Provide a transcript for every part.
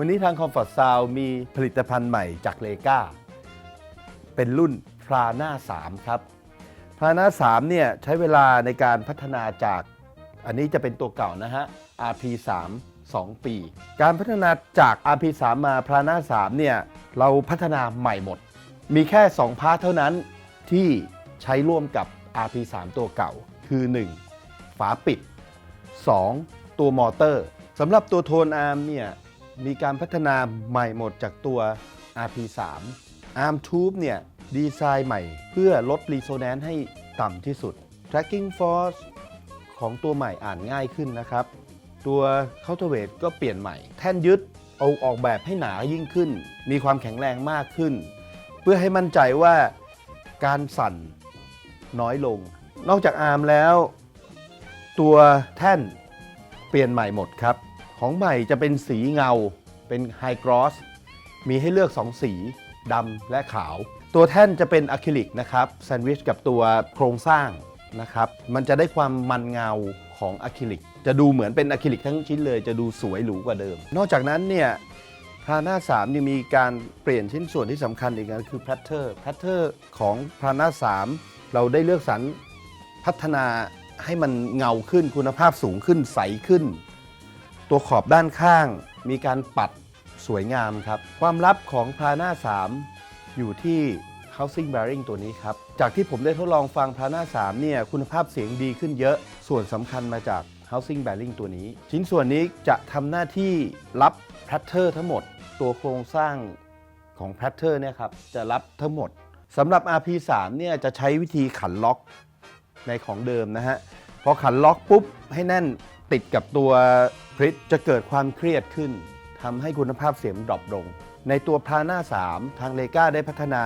วันนี้ทาง Comfort Sound มีผลิตภัณฑ์ใหม่จากเลกาเป็นรุ่นพราหน้า 3 ครับพราหน้า 3 เนี่ยใช้เวลาในการพัฒนาจากอันนี้จะเป็นตัวเก่านะฮะ RP3 2 ปี การพัฒนาจาก RP3 มาพราหน้า 3 เนี่ยเราพัฒนาใหม่หมด มีแค่ 2 พาร์ทเท่านั้นที่ใช้ร่วมกับ RP3 ตัวเก่า คือ 1 ฝาปิด 2. ตัวมอเตอร์สำหรับตัวโทนอาร์มเนี่ย มีการพัฒนาใหม่หมดจากตัว RP3 Arm Tube เนี่ยดีไซน์ใหม่เพื่อลด Resonance ให้ต่ำที่สุด Tracking Force ของตัวใหม่อ่านง่ายขึ้นนะครับ ตัว Counterweight ก็เปลี่ยนใหม่ แท่นยึดเอาออกแบบให้หนายิ่งขึ้น มีความแข็งแรงมากขึ้น เพื่อให้มั่นใจว่าการสั่นน้อยลง นอกจากอาร์มแล้ว ตัวแท่นเปลี่ยนใหม่หมดครับ ของใหม่จะเป็นสีเงาเป็นไฮกรอสมีให้เลือก 2 สีดำและขาว ตัวแท่นจะเป็นอะคริลิกนะครับแซนด์วิชกับตัวโครงสร้างนะครับมันจะได้ความมันเงาของอะคริลิก จะดูเหมือนเป็นอะคริลิกทั้งชิ้นเลย จะดูสวยหรูกว่าเดิม นอกจากนั้นเนี่ยพาหน้า3ยังมีการเปลี่ยนชิ้นส่วนที่สำคัญอีกนะคือแพทเทอร์แพทเทอร์ของพาหน้า3เราได้เลือกสรรพัฒนาให้มันเงาขึ้นคุณภาพสูงขึ้นใสขึ้น ตัวขอบด้านข้างมีการปัดสวยงามครับ ความลับของพาหน้า 3 อยู่ที่ housing bearing ตัวนี้ครับ จากที่ผมได้ทดลองฟังพาหน้า 3 เนี่ยคุณภาพเสียงดีขึ้นเยอะ ส่วนสำคัญมาจาก housing bearing ตัวนี้ ชิ้นส่วนนี้จะทำหน้าที่รับแพทเทอร์ทั้งหมด ตัวโครงสร้างของแพทเทอร์เนี่ยครับจะรับทั้งหมดสำหรับ RP3 เนี่ยจะใช้วิธีขันล็อกในของเดิมนะฮะพอขันล็อกปุ๊บให้แน่นติดกับตัว พริตจะเกิดความเครียดขึ้นทำให้คุณภาพเสียงดรอปลง ในตัวพาหน้า 3 ทางเลกาได้พัฒนา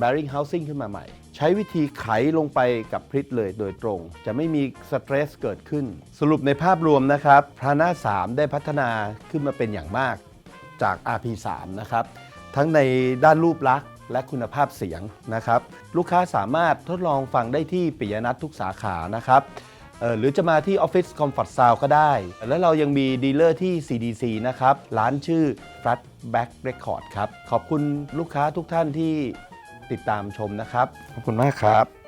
bearing housing ขึ้นมาใหม่ ใช้วิธีไขลงไปกับพริตเลยโดยตรง จะไม่มีสเตรสเกิดขึ้น สรุปในภาพรวมนะครับพาหน้า 3 ได้พัฒนาขึ้นมาเป็นอย่างมากจาก RP3 นะครับ ทั้งในด้านรูปลักษณ์และคุณภาพเสียงนะครับ ลูกค้าสามารถทดลองฟังได้ที่ปิยนัททุกสาขานะครับ หรือจะมาที่ Office Comfort Sound ก็ได้ แล้วเรายังมีดีลเลอร์ที่ CDC นะครับ ร้านชื่อ Flatback Record ครับ ขอบคุณลูกค้าทุกท่านที่ติดตามชมนะครับ ขอบคุณมากครับ